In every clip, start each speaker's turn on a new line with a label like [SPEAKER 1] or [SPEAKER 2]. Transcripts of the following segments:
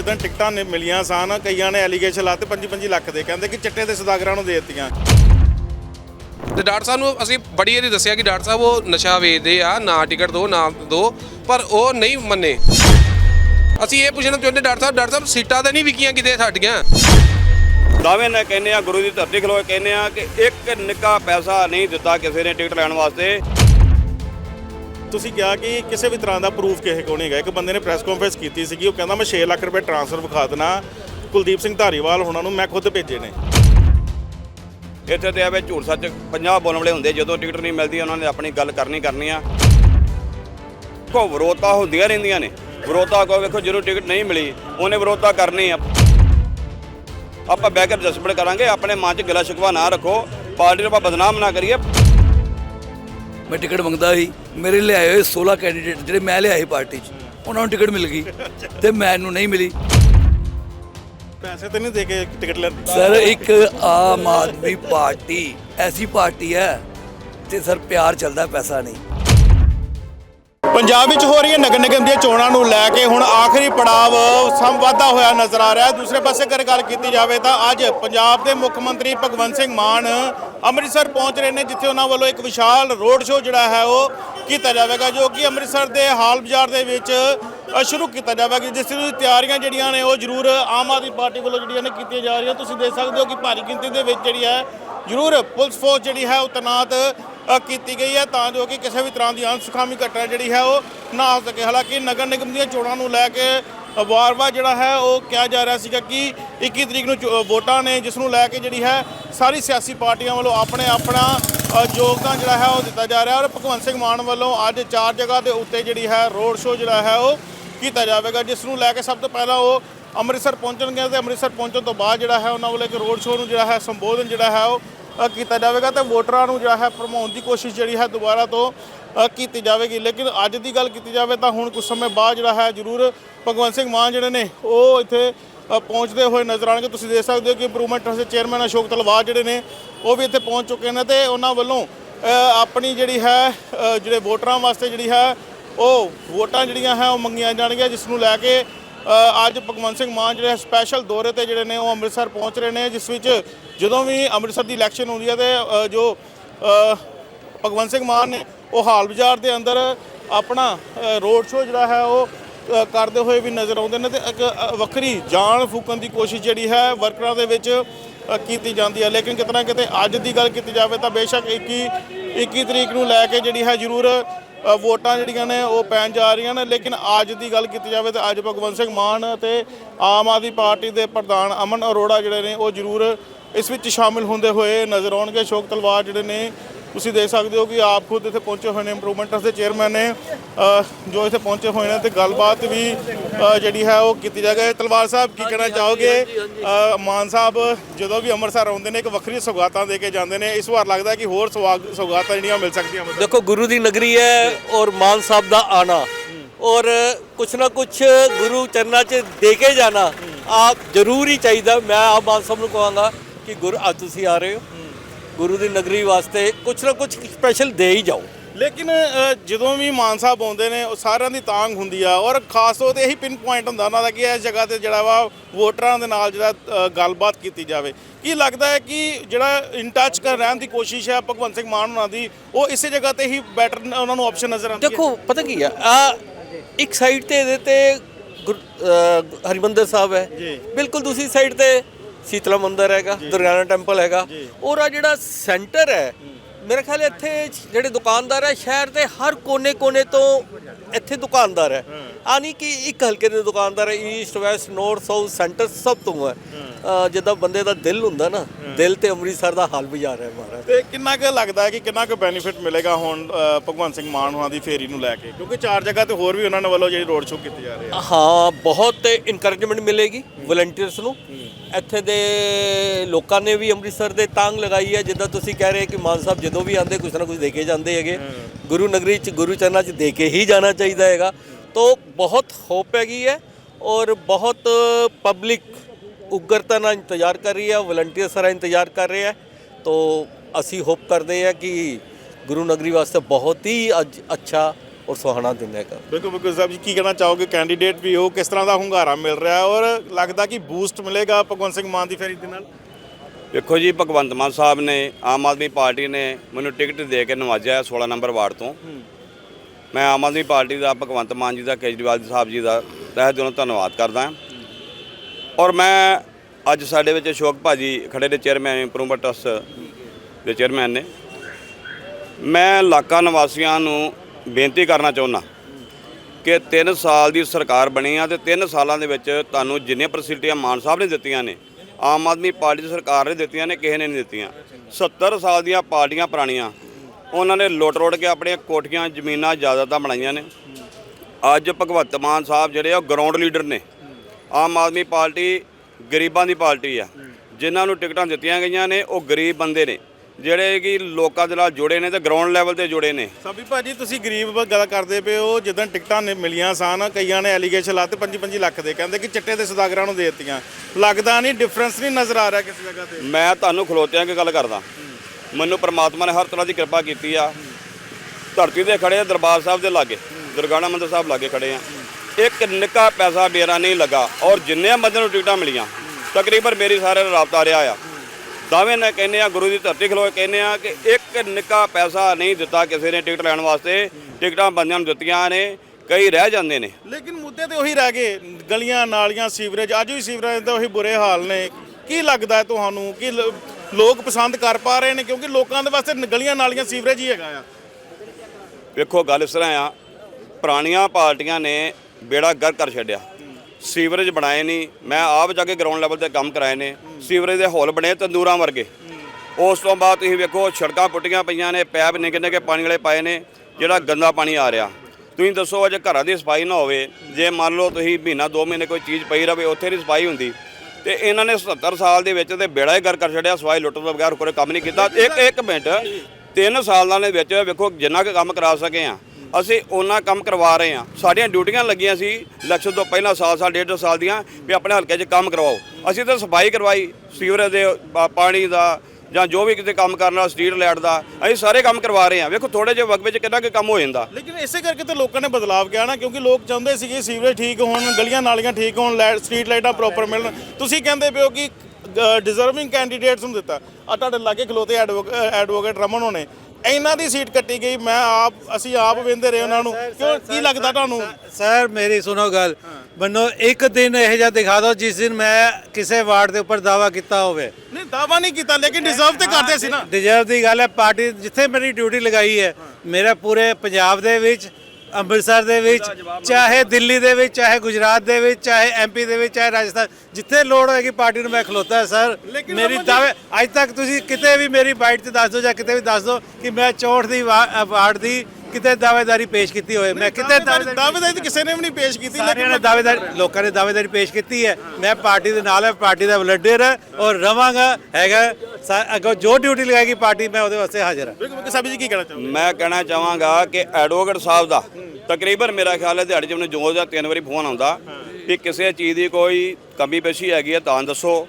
[SPEAKER 1] ਜਿੱਦਾਂ ਟਿਕਟਾਂ ਨੇ ਮਿਲੀਆਂ ਸਨ ਕਈਆਂ ਨੇ ਐਲੀਗੇਸ਼ਨ ਲਾਤੇ 25-25 ਲੱਖ ਦੇ ਕਹਿੰਦੇ ਕਿ ਚਿੱਟੇ ਦੇ ਸਦਾਗਰਾਂ ਨੂੰ ਦੇ ਦਿੱਤੀਆਂ।
[SPEAKER 2] ਤੇ ਡਾਕਟਰ ਸਾਹਿਬ ਨੂੰ ਅਸੀਂ ਬੜੀ ਵਾਰੀ ਦੱਸਿਆ ਕਿ ਡਾਕਟਰ ਸਾਹਿਬ ਉਹ ਨਸ਼ਾ ਵੇਚਦੇ ਆ ਨਾ ਟਿਕਟ ਦਿਓ ਨਾ ਦਿਓ ਪਰ ਉਹ ਨਹੀਂ ਮੰਨੇ। ਅਸੀਂ ਇਹ ਪੁੱਛਣਾ ਚਾਹੁੰਦੇ ਡਾਕਟਰ ਸਾਹਿਬ ਡਾਕਟਰ ਸਾਹਿਬ ਸੀਟਾਂ ਤਾਂ ਨਹੀਂ ਵਿਕੀਆਂ ਕਿਤੇ ਸਾਡੀਆਂ?
[SPEAKER 3] ਦਾਅਵੇ ਨਾਲ ਕਹਿੰਦੇ ਆ ਗੁਰੂ ਦੀ ਧਰਤੀ ਖਲੋਏ ਕਹਿੰਦੇ ਆ ਕਿ ਇੱਕ ਨਿੱਕਾ ਪੈਸਾ ਨਹੀਂ ਦਿੱਤਾ ਕਿਸੇ ਨੇ ਟਿਕਟ ਲੈਣ ਵਾਸਤੇ।
[SPEAKER 1] ਤੁਸੀਂ ਕਿਹਾ ਕਿ ਕਿਸੇ ਵੀ ਤਰ੍ਹਾਂ ਦਾ ਪ੍ਰੂਫ ਕਿਸੇ ਕੋਲ ਨਹੀਂ ਹੈਗਾ। ਇੱਕ ਬੰਦੇ ਨੇ ਪ੍ਰੈਸ ਕਾਨਫਰੰਸ ਕੀਤੀ ਸੀਗੀ, ਉਹ ਕਹਿੰਦਾ ਮੈਂ 6 ਲੱਖ ਰੁਪਏ ਟ੍ਰਾਂਸਫਰ ਵਿਖਾ ਦੇਣਾ ਕੁਲਦੀਪ ਸਿੰਘ ਧਾਰੀਵਾਲ ਉਹਨਾਂ ਨੂੰ ਮੈਂ ਖੁਦ ਭੇਜੇ ਨੇ।
[SPEAKER 3] ਇੱਥੇ ਤੇ ਐਵੇਂ ਝੂਠ ਸੱਚ 50 ਬੋਲਣ ਵਾਲੇ ਹੁੰਦੇ, ਜਦੋਂ ਟਿਕਟ ਨਹੀਂ ਮਿਲਦੀ, ਉਹਨਾਂ ਨੇ ਆਪਣੀ ਗੱਲ ਕਰਨੀ ਕਰਨੀ ਆ। ਕੋ ਵਿਰੋਧਤਾ ਹੁੰਦੀਆਂ ਰਹਿੰਦੀਆਂ ਨੇ। ਵਿਰੋਧਤਾ ਕੋ ਵੇਖੋ, ਜਦੋਂ ਟਿਕਟ ਨਹੀਂ ਮਿਲੀ, ਉਹਨੇ ਵਿਰੋਧਤਾ ਕਰਨੀ ਆ। ਆਪਾਂ ਬਹਿ ਕੇ ਐਡਜਸਟਮੈਂਟ ਕਰਾਂਗੇ, ਆਪਣੇ ਮਨ 'ਚ ਗਲਾ ਸ਼ਿਕਵਾ ਨਾ ਰੱਖੋ। ਪਾਰਟੀ ਨੂੰ ਆਪਾਂ ਬਦਨਾਮ ਨਾ ਕਰੀਏ।
[SPEAKER 4] ਮੈਂ ਟਿਕਟ ਮੰਗਦਾ ਸੀ। ਮੇਰੇ ਲਿਆਏ ਹੋਏ 16 ਕੈਂਡੀਡੇਟ ਜਿਹੜੇ ਮੈਂ ਲਿਆਏ ਪਾਰਟੀ 'ਚ ਉਹਨਾਂ ਨੂੰ ਟਿਕਟ ਮਿਲ ਗਈ ਤੇ ਮੈਨੂੰ ਨਹੀਂ ਮਿਲੀ।
[SPEAKER 1] ਪੈਸੇ ਤੇ ਨਹੀਂ ਦੇ ਕੇ ਟਿਕਟ ਲੈ
[SPEAKER 4] ਸਰ ਇੱਕ ਆਮ ਆਦਮੀ ਪਾਰਟੀ ਐਸੀ ਪਾਰਟੀ ਹੈ ਤੇ ਸਰ ਪਿਆਰ ਚੱਲਦਾ ਪੈਸਾ ਨਹੀਂ।
[SPEAKER 1] ਪੰਜਾਬ ਵਿੱਚ ਹੋ ਰਹੀਆਂ ਨਗਰ ਨਿਗਮ ਦੀਆਂ ਚੋਣਾਂ ਨੂੰ ਲੈ ਕੇ ਹੁਣ ਆਖਰੀ ਪੜਾਵ ਸੰਵਾਦਾ ਹੋਇਆ ਨਜ਼ਰ ਆ ਰਿਹਾ ਹੈ। ਦੂਸਰੇ ਪਾਸੇ ਅਗਰ ਗੱਲ ਕੀਤੀ ਜਾਵੇ ਤਾਂ ਅੱਜ ਪੰਜਾਬ ਦੇ ਮੁੱਖ ਮੰਤਰੀ ਭਗਵੰਤ ਸਿੰਘ ਮਾਨ ਅੰਮ੍ਰਿਤਸਰ ਪਹੁੰਚ ਰਹੇ ਨੇ, ਜਿੱਥੇ ਉਹਨਾਂ ਵੱਲੋਂ ਇੱਕ ਵਿਸ਼ਾਲ ਰੋਡ ਸ਼ੋਅ ਜਿਹੜਾ ਹੈ ਉਹ ਕੀਤਾ ਜਾਵੇਗਾ, ਜੋ ਕਿ ਅੰਮ੍ਰਿਤਸਰ ਦੇ ਹਾਲ ਬਾਜ਼ਾਰ ਦੇ ਵਿੱਚ ਸ਼ੁਰੂ ਕੀਤਾ ਜਾਵੇਗਾ, ਜਿਸ ਦੀ ਤਿਆਰੀਆਂ ਜਿਹੜੀਆਂ ਨੇ ਉਹ ਜ਼ਰੂਰ ਆਮ ਆਦਮੀ ਪਾਰਟੀ ਵੱਲੋਂ ਜਿਹੜੀਆਂ ਨੇ ਕੀਤੀਆਂ ਜਾ ਰਹੀਆਂ। ਤੁਸੀਂ ਦੇਖ ਸਕਦੇ ਹੋ ਕਿ ਭਾਰੀ ਗਿਣਤੀ ਦੇ ਵਿੱਚ ਜਿਹੜੀ ਹੈ, ਜ਼ਰੂਰ ਪੁਲਿਸ ਫੋਰਸ ਜਿਹੜੀ ਹੈ ਉਹ ਤੈਨਾਤ ਕੀਤੀ ਗਈ ਹੈ ਤਾਂ ਜੋ ਕਿ ਕਿਸੇ ਵੀ ਤਰ੍ਹਾਂ ਦੀ ਅਨਸੁਖਾਵੀ ਘਟਨਾ ਜਿਹੜੀ ਹੈ ਉਹ ਨਾ ਹੋ ਸਕੇ। ਹਾਲਾਂਕਿ ਨਗਰ ਨਿਗਮ ਦੀਆਂ ਚੋਣਾਂ ਨੂੰ ਲੈ ਕੇ ਵਾਰ-ਵਾਰ ਜਿਹੜਾ ਹੈ ਉਹ ਕਿਹਾ ਜਾ ਰਿਹਾ ਸੀਗਾ ਕਿ 21 ਤਰੀਕ ਨੂੰ ਚੋ- ਵੋਟਾਂ ਨੇ ਜਿਸ ਨੂੰ ਲੈ ਕੇ ਜਿਹੜੀ ਹੈ ਸਾਰੀ ਸਿਆਸੀ ਪਾਰਟੀਆਂ ਵੱਲੋਂ ਆਪਣੇ ਆਪਣਾ ਯੋਗਦਾਨ ਜਿਹੜਾ ਹੈ ਉਹ ਦਿੱਤਾ ਜਾ ਰਿਹਾ ਔਰ ਭਗਵੰਤ ਸਿੰਘ ਮਾਨ ਵੱਲੋਂ ਅੱਜ ਚਾਰ ਜਗ੍ਹਾ ਦੇ ਉੱਤੇ ਜਿਹੜੀ ਹੈ ਰੋਡ ਸ਼ੋਅ ਜਿਹੜਾ ਹੈ ਉਹ ਕੀਤਾ ਜਾਵੇਗਾ, ਜਿਸ ਨੂੰ ਲੈ ਕੇ ਸਭ ਤੋਂ ਪਹਿਲਾਂ ਉਹ ਅੰਮ੍ਰਿਤਸਰ ਪਹੁੰਚਣਗੇ ਤੇ ਅੰਮ੍ਰਿਤਸਰ ਪਹੁੰਚਣ ਤੋਂ ਬਾਅਦ ਜਿਹੜਾ ਹੈ ਉਹਨਾਂ ਵੱਲੋਂ ਇੱਕ ਰੋਡ ਸ਼ੋਅ ਨੂੰ ਜਿਹੜਾ ਹੈ ਸੰਬੋਧਨ ਜਿਹੜਾ ਹੈ ਉਹ ਕੀਤਾ ਜਾਵੇਗਾ ਤੇ ਵੋਟਰਾਂ ਨੂੰ ਜਿਹੜਾ ਹੈ ਭਰਮਾਉਣ ਦੀ ਕੋਸ਼ਿਸ਼ ਜਿਹੜੀ ਹੈ ਦੁਬਾਰਾ ਤੋਂ ਕੀਤੀ ਜਾਵੇਗੀ। ਲੇਕਿਨ ਅੱਜ ਦੀ ਗੱਲ ਕੀਤੀ ਜਾਵੇ ਤਾਂ ਹੁਣ ਕੁਝ ਸਮੇਂ ਬਾਅਦ ਜਿਹੜਾ ਹੈ ਜ਼ਰੂਰ ਭਗਵੰਤ ਸਿੰਘ ਮਾਨ ਜਿਹੜੇ ਨੇ, ਉਹ ਇੱਥੇ ਪਹੁੰਚਦੇ ਹੋਏ ਨਜ਼ਰ ਆਉਣਗੇ। ਤੁਸੀਂ ਦੇਖ ਸਕਦੇ ਹੋ ਕਿ ਇੰਪਰੂਵਮੈਂਟ ਟਰਸਟ ਦੇ ਚੇਅਰਮੈਨ ਅਸ਼ੋਕ ਤਲਵਾਰ ਜਿਹੜੇ ਨੇ, ਉਹ ਵੀ ਇੱਥੇ ਪਹੁੰਚ ਚੁੱਕੇ ਨੇ ਤੇ ਉਹਨਾਂ ਵੱਲੋਂ ਆਪਣੀ ਜਿਹੜੀ ਹੈ ਜਿਹੜੇ ਵੋਟਰਾਂ ਵਾਸਤੇ ਜਿਹੜੀ ਹੈ, ਉਹ ਵੋਟਾਂ ਜਿਹੜੀਆਂ ਹੈ ਉਹ ਮੰਗੀਆਂ ਜਾਣਗੀਆਂ, ਜਿਸ ਨੂੰ ਲੈ ਕੇ ਅੱਜ ਭਗਵੰਤ ਸਿੰਘ ਮਾਨ ਜਿਹੜੇ ਸਪੈਸ਼ਲ ਦੌਰੇ ਤੇ ਜਿਹੜੇ ਨੇ ਉਹ ਅੰਮ੍ਰਿਤਸਰ ਪਹੁੰਚ ਰਹੇ ਨੇ, ਜਿਸ ਵਿੱਚ ਜਦੋਂ ਵੀ ਅੰਮ੍ਰਿਤਸਰ ਦੀ ਇਲੈਕਸ਼ਨ ਹੁੰਦੀ ਹੈ ਤੇ ਜੋ ਭਗਵੰਤ ਸਿੰਘ ਮਾਨ ਨੇ, ਉਹ ਹਾਲ ਬਾਜ਼ਾਰ ਦੇ ਅੰਦਰ ਆਪਣਾ ਰੋਡ ਸ਼ੋਅ ਜਿਹੜਾ ਹੈ ਉਹ ਕਰਦੇ ਹੋਏ ਵੀ ਨਜ਼ਰ ਆਉਂਦੇ ਨੇ ਤੇ ਇੱਕ ਵੱਖਰੀ ਜਾਨ ਫੂਕਣ ਦੀ ਕੋਸ਼ਿਸ਼ ਜਿਹੜੀ ਹੈ ਵਰਕਰਾਂ ਦੇ ਵਿੱਚ ਕੀਤੀ ਜਾਂਦੀ ਹੈ ਲੇਕਿਨ ਕਿਤਨਾ ਕਿਤੇ ਅੱਜ ਦੀ ਗੱਲ ਕੀਤੀ ਜਾਵੇ ਤਾਂ ਬੇਸ਼ੱਕ 21 21 ਤਰੀਕ ਨੂੰ ਲੈ ਕੇ ਜਿਹੜੀ ਹੈ ਜ਼ਰੂਰ ਵੋਟਾਂ ਜਿਹੜੀਆਂ ਨੇ ਉਹ ਪੈਣ ਜਾ ਰਹੀਆਂ ਨੇ। ਲੇਕਿਨ ਅੱਜ ਦੀ ਗੱਲ ਕੀਤੀ ਜਾਵੇ ਤਾਂ ਅੱਜ ਭਗਵੰਤ ਸਿੰਘ ਮਾਨ ਅਤੇ ਆਮ ਆਦਮੀ ਪਾਰਟੀ ਦੇ ਪ੍ਰਧਾਨ ਅਮਨ ਅਰੋੜਾ ਜਿਹੜੇ ਨੇ ਉਹ ਜ਼ਰੂਰ ਇਸ ਵਿੱਚ ਸ਼ਾਮਿਲ ਹੁੰਦੇ ਹੋਏ ਨਜ਼ਰ ਆਉਣਗੇ। ਸ਼ੋਕ ਤਲਵਾਰ ਜਿਹੜੇ ਨੇ ਤੁਸੀਂ ਦੇਖ ਸਕਦੇ ਹੋ ਕਿ ਆਪ ਖੁਦ ਇੱਥੇ ਪਹੁੰਚੇ ਹੋਏ ਨੇ। ਇੰਪਰੂਵਮੈਂਟਸ ਦੇ ਚੇਅਰਮੈਨ ਨੇ ਜੋ ਇੱਥੇ ਪਹੁੰਚੇ ਹੋਏ ਨੇ ਤੇ ਗੱਲਬਾਤ ਵੀ ਜਿਹੜੀ ਹੈ ਉਹ ਕੀਤੀ ਜਾਏਗਾ ਤਲਵਾਰ ਸਾਹਿਬ ਕੀ ਕਹਿਣਾ ਚਾਹੋਗੇ? ਮਾਨ ਸਾਹਿਬ ਜਦੋਂ ਵੀ ਅੰਮ੍ਰਿਤਸਰ ਆਉਂਦੇ ਨੇ ਇੱਕ ਵੱਖਰੀ ਸੌਗਾਤਾਂ ਦੇ ਕੇ ਜਾਂਦੇ ਨੇ ਇਸ ਵਾਰ ਲੱਗਦਾ ਕਿ ਹੋਰ ਸੌਗਾਤਾਂ ਜਿਹੜੀਆਂ ਮਿਲ ਸਕਦੀਆਂ
[SPEAKER 5] ਦੇਖੋ ਗੁਰੂ ਦੀ ਨਗਰੀ ਹੈ ਔਰ ਮਾਨ ਸਾਹਿਬ ਦਾ ਆਣਾ। ਔਰ ਕੁਛ ਨਾ ਕੁਛ ਗੁਰੂ ਚਰਨਾਂ 'ਚ ਦੇ ਕੇ ਜਾਣਾ ਆਪ ਜ਼ਰੂਰ ਹੀ ਚਾਹੀਦਾ। ਮੈਂ ਆਪ ਮਾਨ ਸਾਹਿਬ ਨੂੰ ਕਹਾਂਗਾ ਕਿ ਗੁਰੂ ਅੱਜ ਤੁਸੀਂ ਆ ਰਹੇ ਹੋ। ਗੁਰੂ ਦੀ ਨਗਰੀ ਵਾਸਤੇ ਕੁਛ ਨਾ ਕੁਛ ਸਪੈਸ਼ਲ ਦੇ ਹੀ ਜਾਓ।
[SPEAKER 1] ਲੇਕਿਨ ਅ, ਜਦੋਂ ਵੀ ਮਾਨ ਸਾਹਿਬ ਆਉਂਦੇ ਨੇ ਉਹ ਸਾਰਿਆਂ ਦੀ ਤਾਂਗ ਹੁੰਦੀ ਆ। ਔਰ ਖਾਸ ਤੌਰ ਤੇ ਇਹੀ ਪਿਨ ਪੁਆਇੰਟ ਹੁੰਦਾ ਉਹਨਾਂ ਦਾ ਕਿ ਇਸ ਜਗ੍ਹਾ ਤੇ ਜਿਹੜਾ ਵਾ ਵੋਟਰਾਂ ਦੇ ਨਾਲ ਜਿਹੜਾ ਅ, ਗੱਲਬਾਤ ਕੀਤੀ ਜਾਵੇ। ਕੀ ਲੱਗਦਾ ਹੈ ਕਿ ਜਿਹੜਾ ਇਨ ਟੱਚ ਕਰ ਰਹਿਣ ਦੀ ਕੋਸ਼ਿਸ਼ ਹੈ ਭਗਵੰਤ ਸਿੰਘ ਮਾਨ ਉਹਨਾਂ ਦੀ ਉਹ ਇਸੇ ਜਗ੍ਹਾ ਤੇ ਹੀ ਬੈਟਰ ਉਹਨਾਂ ਨੂੰ ਆਪਸ਼ਨ ਨਜ਼ਰ ਆਉਂਦੀ ਹੈ?
[SPEAKER 5] ਦੇਖੋ ਪਤਾ ਕੀ ਆ ਆ ਇੱਕ ਸਾਈਡ ਤੇ ਇਹਦੇ ਤੇ ਗੁਰ- ਅਹ ਹਰਿਮੰਦਰ ਸਾਹਿਬ ਹੈ।
[SPEAKER 1] ਜੀ।
[SPEAKER 5] ਬਿਲਕੁਲ ਦੂਸਰੀ ਸਾਈਡ ਤੇ ਸੀਤਲਾ ਮੰਦਿਰ ਹੈਗਾ ਦੁਰਗਿਆਨਾ ਟੈਂਪਲ ਹੈਗਾ। ਔਰ ਆ ਜਿਹੜਾ ਸੈਂਟਰ ਹੈ ਮੇਰੇ ਖਿਆਲ ਇੱਥੇ ਜਿਹੜੇ ਦੁਕਾਨਦਾਰ ਹੈ ਸ਼ਹਿਰ ਦੇ ਹਰ ਕੋਨੇ-ਕੋਨੇ ਤੋਂ ਇੱਥੇ ਦੁਕਾਨਦਾਰ ਹੈ। ਆ ਨਹੀਂ ਕਿ ਇੱਕ ਹਲਕੇ ਦੇ ਦੁਕਾਨਦਾਰ ਹੈ east west north south centre ਸਭ ਤੋਂ ਹੈ। ਜਿੱਦਾਂ ਬੰਦੇ ਦਾ ਦਿਲ ਹੁੰਦਾ ਨਾ ਦਿਲ ਤੇ ਅੰਮ੍ਰਿਤਸਰ ਦਾ ਹਾਲ ਬਾਜ਼ਾਰ ਹੈ ਮਹਾਰਾਜ।
[SPEAKER 1] ਤੇ ਕਿੰਨਾ ਕੁ ਲੱਗਦਾ ਹੈ ਕਿ ਕਿੰਨਾ ਕੁ ਬੈਨੀਫਿਟ ਮਿਲੇਗਾ ਹੁਣ ਭਗਵੰਤ ਸਿੰਘ ਮਾਨ ਉਹਨਾਂ ਦੀ ਫੇਰੀ ਨੂੰ ਲੈ ਕੇ? ਕਿਉਂਕਿ ਚਾਰ ਜਗ੍ਹਾ ਤੇ ਹੋਰ ਵੀ ਉਹਨਾਂ ਨੇ ਵੱਲੋਂ ਜਿਹੜੀ ਰੋਡ ਸ਼ੋਅ ਕੀਤੇ ਜਾ ਰਹੇ ਆ
[SPEAKER 5] ਹਾਂ ਬਹੁਤ ਇਨਕਰੇਜਮੈਂਟ ਮਿਲੇਗੀ ਵਲੰਟੀਅਰਸ ਨੂੰ। ਇੱਥੇ ਦੇ ਲੋਕਾਂ ਨੇ ਵੀ ਅੰਮ੍ਰਿਤਸਰ ਦੇ ਤਾਂਗ ਲਗਾਈ ਹੈ ਜਿੱਦਾਂ ਤੁਸੀਂ ਕਹਿ ਰਹੇ ਕਿ ਮਾਨ ਸਾਹਿਬ ਜਦੋਂ ਵੀ ਆਉਂਦੇ ਕੁਝ ਨਾ ਕੁਝ ਦੇ ਕੇ ਜਾਂਦੇ ਹੈਗੇ। ਗੁਰੂ ਨਗਰੀ ਚ ਗੁਰੂ ਚਰਨਾਂ ਚ ਦੇ ਕੇ ਹੀ ਜਾਣਾ ਚਾਹੀਦਾ ਹੈਗਾ। ਤੋਂ ਬਹੁਤ ਹੋਪ ਹੈਗੀ ਹੈ ਔਰ ਬਹੁਤ ਪਬਲਿਕ ਉਗਰਤਾ ਨਾਲ ਇੰਤਜ਼ਾਰ ਕਰ ਰਹੀ ਹੈ ਵਲੰਟੀਅਰ ਸਾਰਾ ਇੰਤਜ਼ਾਰ ਕਰ ਰਹੇ ਹੈ। ਤੋਂ ਅਸੀਂ ਹੋਪ ਕਰਦੇ ਹਾਂ ਕਿ ਗੁਰੂ ਨਗਰੀ ਵਾਸਤੇ ਬਹੁਤ ਹੀ ਅੱਜ ਅੱਛਾ ਔਰ ਸੁਹਾਣਾ ਦਿਨ ਹੈਗਾ
[SPEAKER 1] ਬਿਲਕੁਲ ਬਿਲਕੁਲ ਸਾਹਿਬ ਜੀ ਕੀ ਕਹਿਣਾ ਚਾਹੋਗੇ? ਕੈਂਡੀਡੇਟ ਵੀ ਹੋ ਕਿਸ ਤਰ੍ਹਾਂ ਦਾ ਹੁੰਗਾਰਾ ਮਿਲ ਰਿਹਾ? ਹੈ ਔਰ ਲੱਗਦਾ ਕਿ ਬੂਸਟ ਮਿਲੇਗਾ ਭਗਵੰਤ ਸਿੰਘ ਮਾਨ ਦੀ ਫੇਰੀ ਦੇ ਨਾਲ?
[SPEAKER 3] ਵੇਖੋ ਜੀ ਭਗਵੰਤ ਮਾਨ ਸਾਹਿਬ ਨੇ ਆਮ ਆਦਮੀ ਪਾਰਟੀ ਨੇ ਮੈਨੂੰ ਟਿਕਟ ਦੇ ਕੇ ਨਵਾਜਿਆ ਹੈ 16 ਨੰਬਰ ਵਾਰਡ ਤੋਂ। ਮੈਂ ਆਮ ਆਦਮੀ ਪਾਰਟੀ ਦਾ ਭਗਵੰਤ ਮਾਨ ਜੀ ਦਾ ਕੇਜਰੀਵਾਲ ਜੀ ਸਾਹਿਬ ਜੀ ਦਾ ਤਹਿ ਦਿਲੋਂ ਧੰਨਵਾਦ ਕਰਦਾ ਹਾਂ। ਔਰ ਮੈਂ ਅੱਜ ਸਾਡੇ ਵਿੱਚ ਅਸ਼ੋਕ ਭਾਜੀ ਖੜੇ ਨੇ ਚੇਅਰਮੈਨ ਇੰਪਰੂਵਮੈਂਟ ਟਰਸਟ ਦੇ ਚੇਅਰਮੈਨ ਨੇ। ਮੈਂ ਇਲਾਕਾ ਨਿਵਾਸੀਆਂ ਨੂੰ ਬੇਨਤੀ ਕਰਨਾ ਚਾਹੁੰਦਾ ਕਿ 3 ਸਾਲ ਦੀ ਸਰਕਾਰ ਬਣੀ ਆ ਤੇ 3 ਸਾਲਾਂ ਦੇ ਵਿੱਚ ਤੁਹਾਨੂੰ ਜਿੰਨੀਆਂ ਫੈਸਿਲਿਟੀਆਂ ਮਾਨ ਸਾਹਿਬ ਨੇ ਦਿੱਤੀਆਂ ਨੇ, ਆਮ ਆਦਮੀ ਪਾਰਟੀ ਦੀ ਸਰਕਾਰ ਨੇ ਦਿੱਤੀਆਂ ਨੇ, ਕਿਸੇ ਨੇ ਨਹੀਂ ਦਿੱਤੀਆਂ। 70 ਸਾਲ ਦੀਆਂ ਪਾਰਟੀਆਂ ਪੁਰਾਣੀਆਂ, ਉਹਨਾਂ ਨੇ ਲੁੱਟ ਰੋੜ ਕੇ ਆਪਣੀਆਂ ਕੋਠੀਆਂ, ਜ਼ਮੀਨਾਂ, ਜਾਇਦਾਦਾਂ ਬਣਾਈਆਂ ਨੇ। ਅੱਜ ਭਗਵੰਤ ਮਾਨ ਸਾਹਿਬ ਜਿਹੜੇ ਆ, ਉਹ ਗਰਾਊਂਡ ਲੀਡਰ ਨੇ। ਆਮ ਆਦਮੀ ਪਾਰਟੀ ਗਰੀਬਾਂ ਦੀ ਪਾਰਟੀ ਆ। ਜਿਨ੍ਹਾਂ ਨੂੰ ਟਿਕਟਾਂ ਦਿੱਤੀਆਂ ਗਈਆਂ ਨੇ, ਉਹ ਗਰੀਬ ਬੰਦੇ ਨੇ। ਜਿਹੜੇ ਕਿ ਲੋਕਾਂ ਦੇ ਨਾਲ ਜੁੜੇ ਨੇ ਤੇ ਗਰਾਊਂਡ ਲੈਵਲ ਤੇ ਜੁੜੇ ਨੇ।
[SPEAKER 1] ਸਾਬੀ ਭਾਜੀ ਤੁਸੀਂ ਗਰੀਬ ਗੱਲ ਕਰਦੇ ਪਏ ਹੋ ਜਦੋਂ ਟਿਕਟਾਂ ਨੇ ਮਿਲੀਆਂ ਸਨ ਕਈਆਂ ਨੇ ਐਲੀਗੇਸ਼ਨ ਲਾਤੇ 25-25 ਲੱਖ ਦੇ ਕਹਿੰਦੇ ਕਿ ਚਿੱਟੇ ਦੇ ਸਦਾਗਰਾਂ ਨੂੰ ਦੇ ਦਿੱਤੀਆਂ। ਲੱਗਦਾ ਨਹੀਂ ਡਿਫਰੈਂਸ ਨਹੀਂ ਨਜ਼ਰ ਆ ਰਿਹਾ ਕਿਸੇ ਜਗ੍ਹਾ ਤੇ।
[SPEAKER 3] ਮੈਂ ਤੁਹਾਨੂੰ ਖਲੋਤਿਆਂ ਕੀ ਗੱਲ ਕਰਦਾ। ਮੈਨੂੰ ਪ੍ਰਮਾਤਮਾ ਨੇ ਹਰ ਤਰ੍ਹਾਂ ਦੀ ਕਿਰਪਾ ਕੀਤੀ ਆ। ਧਰਤੀ ਤੇ ਖੜੇ ਆ ਦਰਬਾਰ ਸਾਹਿਬ ਦੇ ਲਾਗੇ ਦੁਰਗਾਣਾ ਮੰਦਰ ਸਾਹਿਬ ਲਾਗੇ ਖੜੇ ਆ। ਇੱਕ ਨਿੱਕਾ ਪੈਸਾ ਮੇਰਾ ਨਹੀਂ ਲੱਗਾ ਔਰ ਜਿੰਨੇ ਬੰਦੇ ਨੂੰ ਟਿਕਟਾਂ ਮਿਲੀਆਂ ਤਕਰੀਬਨ ਮੇਰੀ ਸਾਰੇ ਨਾਲ ਰਾਬਤਾ ਰਿਹਾ ਆ। ਦਾਅਵੇ ਨਾਲ ਕਹਿੰਦੇ ਆ ਗੁਰੂ ਦੀ ਧਰਤੀ ਖਲੋਏ ਕਹਿੰਦੇ ਆ ਕਿ ਇੱਕ ਨਿੱਕਾ ਪੈਸਾ ਨਹੀਂ ਦਿੱਤਾ ਕਿਸੇ ਨੇ ਟਿਕਟ ਲੈਣ ਵਾਸਤੇ। ਟਿਕਟਾਂ ਬੰਦਿਆਂ ਨੂੰ ਦਿੱਤੀਆਂ ਨੇ ਕਈ ਰਹਿ ਜਾਂਦੇ ਨੇ।
[SPEAKER 1] ਲੇਕਿਨ ਮੁੱਦੇ ਤੇ ਉਹੀ ਰਹਿ ਗਏ ਗਲੀਆਂ ਨਾਲੀਆਂ ਸੀਵਰੇਜ ਅੱਜ ਵੀ ਸੀਵਰੇਜ ਦੇ ਉਹੀ ਬੁਰੇ ਹਾਲ ਨੇ। ਕੀ ਲੱਗਦਾ ਤੁਹਾਨੂੰ? ਕਿ ਲੋਕ ਪਸੰਦ ਕਰ ਪਾ ਰਹੇ ਨੇ? ਕਿਉਂਕਿ ਲੋਕਾਂ ਦੇ ਵਾਸਤੇ ਗਲੀਆਂ ਨਾਲੀਆਂ ਸੀਵਰੇਜ ਹੀ ਹੈਗਾ ਆ।
[SPEAKER 3] ਵੇਖੋ ਗੱਲ ਇਸ ਤਰ੍ਹਾਂ ਆ ਪੁਰਾਣੀਆਂ ਪਾਰਟੀਆਂ ਨੇ ਬੇੜਾ ਗਰ ਕਰ ਛੱਡਿਆ। ਸੀਵਰੇਜ ਬਣਾਏ ਨਹੀਂ, ਮੈਂ ਆਪ ਜਾ ਕੇ ਗਰਾਊਂਡ ਲੈਵਲ ਤੇ ਕੰਮ ਕਰਾਏ ਨੇ, ਸੀਵਰੇਜ ਦੇ ਹੌਲ ਬਣੇ ਤੰਦੂਰਾਂ ਵਰਗੇ। ਉਸ ਤੋਂ ਬਾਅਦ ਤੁਸੀਂ ਵੇਖੋ, ਸੜਕਾਂ ਪੁੱਟੀਆਂ ਪਈਆਂ ਨੇ, ਪੈਪ ਨਿੱਕੇ ਨਿੱਕੇ ਪਾਣੀ ਵਾਲੇ ਪਾਏ ਨੇ, ਜਿਹੜਾ ਗੰਦਾ ਪਾਣੀ ਆ ਰਿਹਾ। ਤੁਸੀਂ ਦੱਸੋ, ਅਜੇ ਘਰਾਂ ਦੀ ਸਫ਼ਾਈ ਨਾ ਹੋਵੇ, ਜੇ ਮੰਨ ਲਓ ਤੁਸੀਂ ਮਹੀਨਾ, ਦੋ ਮਹੀਨੇ ਕੋਈ ਚੀਜ਼ ਪਈ ਰਵੇ, ਉੱਥੇ ਦੀ ਸਫ਼ਾਈ ਹੁੰਦੀ, ਤੇ ਇਹਨਾਂ ਨੇ 77 ਸਾਲ ਦੇ ਵਿੱਚ ਤੇ ਬੇੜਾ ਹੀ ਗਰ ਕਰ ਛੱਡਿਆ, ਸਫ਼ਾਈ ਲੁੱਟਣ ਤੋਂ ਬਗੈਰ ਕੋਈ ਕੰਮ ਨਹੀਂ ਕੀਤਾ। ਇੱਕ ਇੱਕ ਮਿੰਟ, ਤਿੰਨ ਸਾਲਾਂ ਦੇ ਵਿੱਚ ਵੇਖੋ, ਜਿੰਨਾ ਕੁ ਕੰਮ ਕਰਾ ਸਕੇ ਆ। ਅਸੀਂ ਉਹਨਾਂ ਕੰਮ ਕਰਵਾ ਰਹੇ ਹਾਂ। ਸਾਡੀਆਂ ਡਿਊਟੀਆਂ ਲੱਗੀਆਂ ਸੀ ਇਲੈਕਸ਼ਨ ਤੋਂ ਪਹਿਲਾਂ ਸਾਲ ਸਾਲ, ਡੇਢ ਦੋ ਸਾਲ ਦੀਆਂ ਵੀ ਆਪਣੇ ਹਲਕੇ 'ਚ ਕੰਮ ਕਰਵਾਓ। ਅਸੀਂ ਤਾਂ ਸਫ਼ਾਈ ਕਰਵਾਈ, ਸੀਵਰੇਜ ਦੇ, ਪਾ- ਪਾਣੀ ਦਾ ਜਾਂ ਜੋ ਵੀ ਕਿਤੇ ਕੰਮ ਕਰਨ ਵਾਲਾ, ਸਟਰੀਟ ਲਾਈਟ ਦਾ, ਅਸੀਂ ਸਾਰੇ ਕੰਮ ਕਰਵਾ ਰਹੇ ਹਾਂ। ਵੇਖੋ ਥੋੜੇ ਜਿਹੇ ਵਕਤ ਵਿੱਚ ਕਿੰਨਾ ਕੁ ਕੰਮ ਹੋ ਜਾਂਦਾ।
[SPEAKER 1] ਲੇਕਿਨ ਇਸੇ ਕਰਕੇ ਤਾਂ ਲੋਕਾਂ ਨੇ ਬਦਲਾਵ ਕਿਹਾ ਨਾ, ਕਿਉਂਕਿ ਲੋਕ ਚਾਹੁੰਦੇ ਸੀਗੇ ਸੀਵਰੇਜ ਠੀਕ ਹੋਣ, ਗਲੀਆਂ ਨਾਲੀਆਂ ਠੀਕ ਹੋਣ, ਲਾਈਟ, ਸਟਰੀਟ ਲਾਈਟਾਂ ਪ੍ਰੋਪਰ ਮਿਲਣ। ਤੁਸੀਂ ਕਹਿੰਦੇ ਪਿਓ ਕਿ ਡਿਜ਼ਰਵਿੰਗ ਕੈਂਡੀਡੇਟਸ ਨੂੰ ਦਿੱਤਾ। ਆ ਤੁਹਾਡੇ ਲਾਗੇ ਖਲੋਤੇ ਐਡਵੋਕੇਟ ਰਮਨ ਹੋਣੇ ਇਹਨਾਂ ਦੀ ਸੀਟ ਕੱਟੀ ਗਈ ਮੈਂ ਆਪ ਅਸੀਂ ਆਪ ਵੇਂਦੇ ਰਹੇ ਉਹਨਾਂ ਨੂੰ। ਕਿਉਂ ਕੀ ਲੱਗਦਾ ਤੁਹਾਨੂੰ?
[SPEAKER 6] ਸਰ ਮੇਰੀ ਸੁਣੋ ਗੱਲ। ਮੈਨੂੰ ਇੱਕ ਦਿਨ ਇਹ ਜਿਹਾ ਦਿਖਾ ਦਿਓ ਜਿਸ ਦਿਨ ਮੈਂ ਕਿਸੇ ਵਾਰਡ ਦੇ ਉੱਪਰ ਦਾਵਾ ਕੀਤਾ ਹੋਵੇ।
[SPEAKER 1] ਨਹੀਂ ਦਾਵਾ ਨਹੀਂ ਕੀਤਾ ਲੇਕਿਨ ਡਿਜ਼ਰਵ ਤੇ ਕਰਦੇ ਸੀ ਨਾ।
[SPEAKER 6] ਡਿਜ਼ਰਵ ਦੀ ਗੱਲ ਹੈ ਪਾਰਟੀ ਜਿੱਥੇ ਮੇਰੀ ਡਿਊਟੀ ਲਗਾਈ ਹੈ ਮੇਰਾ ਪੂਰੇ ਪੰਜਾਬ ਦੇ ਵਿੱਚ ਅੰਮ੍ਰਿਤਸਰ ਦੇ ਵਿੱਚ ਚਾਹੇ ਦਿੱਲੀ ਦੇ ਵਿੱਚ ਚਾਹੇ ਗੁਜਰਾਤ ਦੇ ਵਿੱਚ ਚਾਹੇ ਐਮਪੀ ਦੇ ਵਿੱਚ ਚਾਹੇ ਰਾਜਸਥਾਨ। ਜਿੱਥੇ ਲੋੜ ਹੋਏਗੀ ਪਾਰਟੀ ਨੂੰ ਮੈਂ ਖਲੋਤਾ ਸਰ। ਮੇਰੀ ਦਾਅਵੇ ਅੱਜ ਤੱਕ ਤੁਸੀਂ ਕਿਤੇ ਵੀ ਮੇਰੀ ਬਾਈਟ ਤੇ ਦੱਸ ਦਿਓ ਜਾਂ ਕਿਤੇ ਵੀ ਦੱਸ ਦਿਓ ਕਿ ਮੈਂ 64 ਦੀ ਵਾਰਡ ਦੀ ਕਿਤੇ ਦਾਅਵੇਦਾਰੀ ਪੇਸ਼ ਕੀਤੀ ਹੋਏ ਮੈਂ ਕਿਤੇ ਦਾਅਵੇਦਾਰੀ
[SPEAKER 1] ਤਾਂ ਕਿਸੇ ਨੇ ਵੀ ਨਹੀਂ ਪੇਸ਼ ਕੀਤੀ
[SPEAKER 6] ਸਾਰਿਆਂ ਨੇ ਦਾਅਵੇਦਾਰੀ ਲੋਕਾਂ ਨੇ ਦਾਅਵੇਦਾਰੀ ਪੇਸ਼ ਕੀਤੀ ਹੈ। ਮੈਂ ਪਾਰਟੀ ਦੇ ਨਾਲ ਹੈ ਪਾਰਟੀ ਦਾ ਵਲੰਟੀਅਰ ਹੈ ਔਰ ਰਵਾਂਗਾ ਹੈਗਾ। ਅੱਗੋਂ ਜੋ ਡਿਊਟੀ ਲਗਾਏਗੀ ਪਾਰਟੀ ਮੈਂ ਉਹਦੇ ਵਾਸਤੇ ਹਾਜ਼ਰ ਹਾਂ।
[SPEAKER 1] ਬਿਲਕੁਲ ਸਾਬੀ ਜੀ ਕੀ ਕਹਿਣਾ ਚਾਹੋਗੇ?
[SPEAKER 3] ਮੈਂ ਕਹਿਣਾ ਚਾਹਾਂਗਾ ਕਿ ਐਡਵੋਕੇਟ ਸਾਹਿਬ ਦਾ ਤਕਰੀਬਨ ਮੇਰਾ ਖਿਆਲ ਹੈ ਦਿਹਾੜੀ 'ਚ ਮੈਨੂੰ ਜੋ ਜਾਂ ਤਿੰਨ ਵਾਰੀ ਫੋਨ ਆਉਂਦਾ ਕਿ ਕਿਸੇ ਚੀਜ਼ ਦੀ ਕੋਈ ਕਮੀ ਪੇਸ਼ੀ ਹੈਗੀ ਹੈ ਤਾਂ ਦੱਸੋ।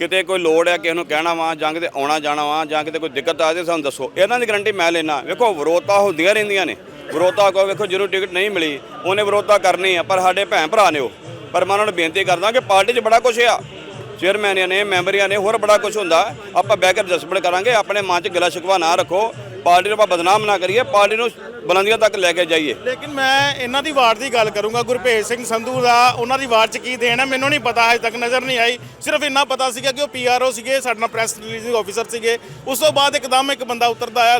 [SPEAKER 3] ਕਿਤੇ ਕੋਈ ਲੋੜ ਹੈ ਕਿਸੇ ਨੂੰ ਕਹਿਣਾ ਵਾ ਜਾਂ ਕਿਤੇ ਆਉਣਾ ਜਾਣਾ ਵਾ ਜਾਂ ਕਿਤੇ ਕੋਈ ਦਿੱਕਤ ਆ ਤੇ ਸਾਨੂੰ ਦੱਸੋ। ਇਹਨਾਂ ਦੀ ਗਰੰਟੀ ਮੈਂ ਲੈਣਾ ਵੇਖੋ, ਵਿਰੋਧਤਾ ਹੁੰਦੀਆਂ ਰਹਿੰਦੀਆਂ ਨੇ। ਵਿਰੋਧਤਾ ਕੋ ਵੇਖੋ, ਜਦੋਂ ਟਿਕਟ ਨਹੀਂ ਮਿਲੀ, ਉਹਨੇ ਵਿਰੋਧਤਾ ਕਰਨੀ ਆ, ਪਰ ਸਾਡੇ ਭੈਣ ਭਰਾ ਨੇ ਉਹ। ਪਰ ਮੈਂ ਉਹਨਾਂ ਨੂੰ ਬੇਨਤੀ ਕਰਦਾ ਕਿ ਪਾਰਟੀ 'ਚ ਬੜਾ ਕੁਝ ਆ। ਚੇਅਰਮੈਨਾਂ ਨੇ, ਮੈਂਬਰੀਆਂ ਨੇ, ਹੋਰ ਬੜਾ ਕੁਝ ਹੁੰਦਾ। ਆਪਾਂ ਬਹਿ ਕੇ ਐਡਜਸਟਮੈਂਟ ਕਰਾਂਗੇ, ਆਪਣੇ ਮਨ 'ਚ ਗਿਲਾ ਸ਼ਿਕਵਾ ਨਾ ਰੱਖੋ। ਪਾਰਟੀ ਨੂੰ ਆਪਾਂ ਬਦਨਾਮ ਨਾ ਕਰੀਏ, ਪਾਰਟੀ ਨੂੰ ਬੁਲੰਦੀਆਂ ਤੱਕ ਲੈ ਕੇ ਜਾਈਏ।
[SPEAKER 1] ਲੇਕਿਨ ਮੈਂ ਇਹਨਾਂ ਦੀ ਵਾਰਡ ਦੀ ਗੱਲ ਕਰੂੰਗਾ, ਗੁਰਭੇਜ ਸਿੰਘ ਸੰਧੂ ਦਾ, ਉਹਨਾਂ ਦੀ ਵਾਰਡ 'ਚ ਕੀ ਦੇਣ ਹੈ, ਮੈਨੂੰ ਨਹੀਂ ਪਤਾ, ਅਜੇ ਤੱਕ ਨਜ਼ਰ ਨਹੀਂ ਆਈ। ਸਿਰਫ ਇੰਨਾ ਪਤਾ ਸੀਗਾ ਕਿ ਉਹ ਪੀਆਰਓ ਸੀਗੇ, ਸਾਡੇ ਨਾਲ ਪ੍ਰੈਸ ਰਿਲੀਜ਼ਿੰਗ ਆਫੀਸਰ ਸੀਗੇ। ਉਸ ਤੋਂ ਬਾਅਦ ਇੱਕਦਮ ਇੱਕ ਬੰਦਾ ਉਤਰਦਾ ਆਇਆ,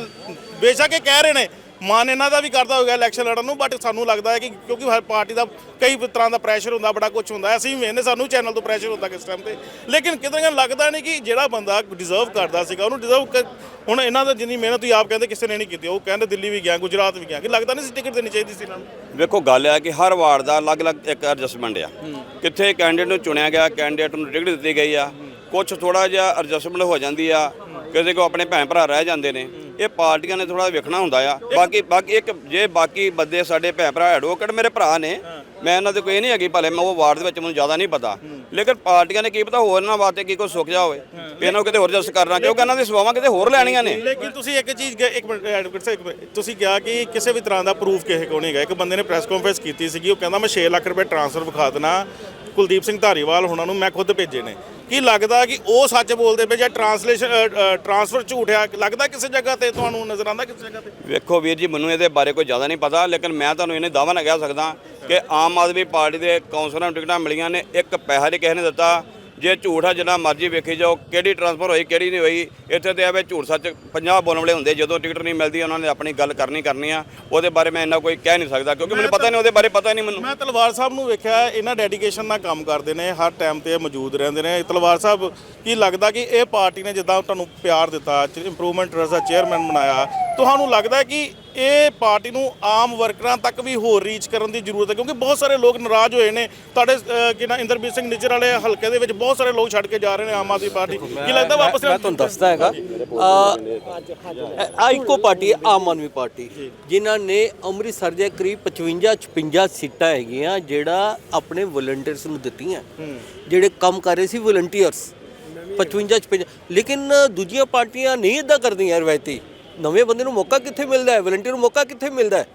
[SPEAKER 1] ਬੇਸ਼ੱਕ ਇਹ ਕਹਿ ਰਹੇ ਨੇ ਮਨ ਇਹਨਾਂ ਦਾ ਵੀ ਕਰਦਾ ਹੋਵੇਗਾ ਇਲੈਕਸ਼ਨ ਲੜਨ ਨੂੰ ਬਟ ਸਾਨੂੰ ਲੱਗਦਾ ਹੈ ਕਿ ਕਿਉਂਕਿ ਹਰ ਪਾਰਟੀ ਦਾ ਕਈ ਤਰ੍ਹਾਂ ਦਾ ਪ੍ਰੈਸ਼ਰ ਹੁੰਦਾ, ਬੜਾ ਕੁਝ ਹੁੰਦਾ ਅਸੀਂ ਵੀ ਵੇਖਦੇ ਸਾਨੂੰ ਚੈਨਲ ਤੋਂ ਪ੍ਰੈਸ਼ਰ ਹੁੰਦਾ ਕਿਸ ਟਾਈਮ ਤੇ। ਲੇਕਿਨ ਕਿਤੇ ਨਾ ਲੱਗਦਾ ਨਹੀਂ ਕਿ ਜਿਹੜਾ ਬੰਦਾ ਡਿਜ਼ਰਵ ਕਰਦਾ ਸੀਗਾ, ਉਹਨੂੰ ਡਿਜ਼ਰਵ ਹੁਣ ਇਹਨਾਂ ਦਾ ਜਿੰਨੀ ਮਿਹਨਤ ਤੁਸੀਂ ਆਪ ਕਹਿੰਦੇ ਕਿਸੇ ਨੇ ਨਹੀਂ ਕੀਤੀ। ਉਹ ਕਹਿੰਦੇ ਦਿੱਲੀ ਵੀ ਗਿਆ, ਗੁਜਰਾਤ ਵੀ ਗਿਆ। ਕਿ ਲੱਗਦਾ ਨਹੀਂ ਸੀ ਟਿਕਟ ਦੇਣੀ ਚਾਹੀਦੀ ਸੀ ਇਹਨਾਂ ਨੂੰ?
[SPEAKER 3] ਵੇਖੋ, ਗੱਲ ਹੈ ਕਿ ਹਰ ਵਾਰਡ ਦਾ ਅਲੱਗ-ਅਲੱਗ ਇੱਕ ਐਡਜਸਟਮੈਂਟ ਆ। ਕਿੱਥੇ ਕੈਂਡੀਡੇਟ ਨੂੰ ਚੁਣਿਆ ਗਿਆ ਕੈਂਡੀਡੇਟ ਨੂੰ ਟਿਕਟ ਦਿੱਤੀ ਗਈ ਆ ਕੁਝ ਥੋੜਾ ਜਿਹਾ ਐਡਜਸਟਮੈਂਟ ਹੋ ਜਾਂਦੀ ਆ। ਕਿਸੇ ਕੋ ਆਪਣੇ ਭੈਣ ਭਰਾ ਰਹਿ ਜਾਂਦੇ ਨੇ। ਇਹ ਪਾਰਟੀਆਂ ਨੇ ਥੋੜਾ ਵੇਖਣਾ ਹੁੰਦਾ ਆ। ਬਾਕੀ ਬਾਕੀ ਇੱਕ ਜੇ ਬਾਕੀ ਬੰਦੇ ਸਾਡੇ ਭੈਣ ਭਰਾ ਐਡਵੋਕੇਟ ਮੇਰੇ ਭਰਾ ਨੇ, ਮੈਂ ਇਹਨਾਂ ਦੇ ਕੋਈ ਨਹੀਂ ਹੈਗੀ ਭਲੇ ਮੈਂ ਉਹ ਵਾਰਡ ਦੇ ਵਿੱਚ ਮੈਨੂੰ ਜ਼ਿਆਦਾ ਨਹੀਂ ਪਤਾ। ਲੇਕਿਨ ਪਾਰਟੀਆਂ ਨੇ ਕੀ ਪਤਾ ਹੋਰ ਇਹਨਾਂ ਵਾਸਤੇ ਕੀ ਕੋਈ ਸੁੱਖ ਜਾ ਹੋਵੇ। ਇਹਨਾਂ ਨੂੰ ਕਿਤੇ ਹੋਰ ਜਸ ਕਰਨਾ, ਕਿਉਂਕਿ ਇਹਨਾਂ ਦੀ ਸੇਵਾਵਾਂ ਕਿਤੇ ਹੋਰ ਲੈਣੀਆਂ ਨੇ।
[SPEAKER 1] ਲੇਕਿਨ ਤੁਸੀਂ ਇੱਕ ਚੀਜ਼ ਗ- ਇੱਕ ਮਿੰਟ ਐਡਵੋਕੇਟ ਸਾਹਿਬ, ਇੱਕ ਮਿੰਟ। ਤੁਸੀਂ ਕਿਹਾ ਕਿ ਕਿਸੇ ਵੀ ਤਰ੍ਹਾਂ ਦਾ ਪ੍ਰੂਫ ਕਿਸੇ ਕੋਲ ਨਹੀਂ ਹੈਗਾ। ਇੱਕ ਬੰਦੇ ਨੇ ਪ੍ਰੈਸ ਕਾਨਫਰੰਸ ਕੀਤੀ ਸੀਗੀ, ਉਹ ਕਹਿੰਦਾ ਮੈਂ 6 ਲੱਖ ਰੁਪਏ ਟ੍ਰਾਂਸਫਰ ਵਿਖਾ ਦੇਣਾ। ਕੁਲਦੀਪ ਸਿੰਘ ਧਾਰੀਵਾਲ ਹੁਣਾਂ ਨੂੰ ਮੈਂ ਖੁਦ ਭੇਜੇ ਨੇ। ਕੀ ਲੱਗਦਾ ਕਿ ਉਹ ਸੱਚ ਬੋਲਦੇ ਪਏ ਜਾਂ ਟਰਾਂਸਲੇਸ਼ਨ ਟਰਾਂਸਫਰ ਝੂਠ ਆ? ਲੱਗਦਾ ਕਿਸੇ ਜਗ੍ਹਾ ਤੇ ਤੁਹਾਨੂੰ ਨਜ਼ਰ ਆਉਂਦਾ ਕਿਸੇ ਜਗ੍ਹਾ ਤੇ?
[SPEAKER 3] ਵੇਖੋ ਵੀਰ ਜੀ, ਮੈਨੂੰ ਇਹਦੇ ਬਾਰੇ ਕੋਈ ਜ਼ਿਆਦਾ ਨਹੀਂ ਪਤਾ, ਲੇਕਿਨ ਮੈਂ ਤੁਹਾਨੂੰ ਇਹਨੇ ਦਾਅਵਾ ਨਾ ਕਹਿ ਸਕਦਾ ਕਿ ਆਮ ਆਦਮੀ ਪਾਰਟੀ ਦੇ ਕੌਂਸਲਰਾਂ ਨੂੰ ਟਿਕਟਾਂ ਮਿਲੀਆਂ ਨੇ, ਇੱਕ ਪੈਸਾ ਨਹੀਂ ਕਿਸੇ ਨੇ ਦਿੱਤਾ ਜੇ ਝੂਠ ਆ ਜਿੰਨਾ ਮਰਜ਼ੀ ਵੇਖੀ ਜਾਓ ਕਿਹੜੀ ਟ੍ਰਾਂਸਫਰ ਹੋਈ ਕਿਹੜੀ ਨਹੀਂ ਹੋਈ ਇੱਥੇ ਤੇ ਐਵੇਂ ਝੂਠ ਸੱਚ 50 ਬੋਲਣ ਵਾਲੇ ਹੁੰਦੇ ਜਦੋਂ ਟਿਕਟ ਨਹੀਂ ਮਿਲਦੀ ਉਹਨਾਂ ਨੇ ਆਪਣੀ ਗੱਲ ਕਰਨੀ ਕਰਨੀ ਆ ਉਹਦੇ ਬਾਰੇ ਮੈਂ ਇੰਨਾ ਕੋਈ ਕਹਿ ਨਹੀਂ ਸਕਦਾ ਕਿਉਂਕਿ ਮੈਨੂੰ ਪਤਾ ਨਹੀਂ ਉਹਦੇ ਬਾਰੇ ਪਤਾ ਨਹੀਂ ਮੈਨੂੰ।
[SPEAKER 1] ਮੈਂ ਤਲਵਾਰ ਸਾਹਿਬ ਨੂੰ ਵੇਖਿਆ ਇਹਨਾਂ ਡੈਡੀਕੇਸ਼ਨ ਨਾਲ ਕੰਮ ਕਰਦੇ ਨੇ ਹਰ ਟਾਈਮ ਤੇ ਮੌਜੂਦ ਰਹਿੰਦੇ ਨੇ। ਤਲਵਾਰ ਸਾਹਿਬ ਕੀ ਲੱਗਦਾ ਕਿ ਇਹ ਪਾਰਟੀ ਨੇ ਜਿੱਦਾਂ ਤੁਹਾਨੂੰ ਪਿਆਰ ਦਿੱਤਾ ਇੰਪਰੂਵਮੈਂਟ ਟਰਸਟ ਦਾ ਚੇਅਰਮੈਨ ਬਣਾਇਆ ਤੁਹਾਨੂੰ ਲੱਗਦਾ ਕਿ ਇਹ ਪਾਰਟੀ ਨੂੰ ਆਮ ਵਰਕਰਾਂ ਤੱਕ ਵੀ ਹੋਰ ਰੀਚ ਕਰਨ ਦੀ ਜ਼ਰੂਰਤ ਹੈ? ਕਿਉਂਕਿ ਬਹੁਤ ਸਾਰੇ ਲੋਕ ਨਾਰਾਜ਼ ਹੋਏ ਨੇ। ਤੁਹਾਡੇ ਅਹ, ਕੀ ਨਾ ਇੰਦਰਬੀਰ ਸਿੰਘ ਨਿੱਜਰ ਵਾਲੇ ਹਲਕੇ ਦੇ ਵਿੱਚ ਬਹੁਤ ਸਾਰੇ ਲੋਕ ਛੱਡ ਕੇ ਜਾ ਰਹੇ ਨੇ ਆਮ ਆਦਮੀ ਪਾਰਟੀ। ਕੀ ਲੱਗਦਾ ਵਾਪਸ
[SPEAKER 5] ਮੈਂ ਤੁਹਾਨੂੰ ਦੱਸਦਾ ਹੈਗਾ ਆ ਇੱਕੋ ਪਾਰਟੀ ਆਮ ਆਦਮੀ ਪਾਰਟੀ ਜਿਨ੍ਹਾਂ ਨੇ ਅੰਮ੍ਰਿਤਸਰ ਦੇ ਕਰੀਬ 55 56 ਸੀਟਾਂ ਹੈਗੀਆਂ ਜਿਹੜਾ ਆਪਣੇ ਵਲੰਟੀਅਰਸ ਨੂੰ ਦਿੱਤੀਆਂ। ਜਿਹੜੇ ਕੰਮ ਕਰ ਰਹੇ ਸੀ ਵਲੰਟੀਅਰਸ 55 56 ਲੇਕਿਨ ਦੂਜੀਆਂ ਪਾਰਟੀਆਂ ਨਹੀਂ ਇਦਾਂ ਕਰਦੀਆਂ ਰਵਾਇਤੀ। ਨਵੇਂ ਬੰਦੇ ਨੂੰ ਮੌਕਾ ਕਿੱਥੇ ਮਿਲਦਾ ਹੈ? ਵਲੰਟੀਅਰ ਨੂੰ ਮੌਕਾ ਕਿੱਥੇ ਮਿਲਦਾ ਹੈ?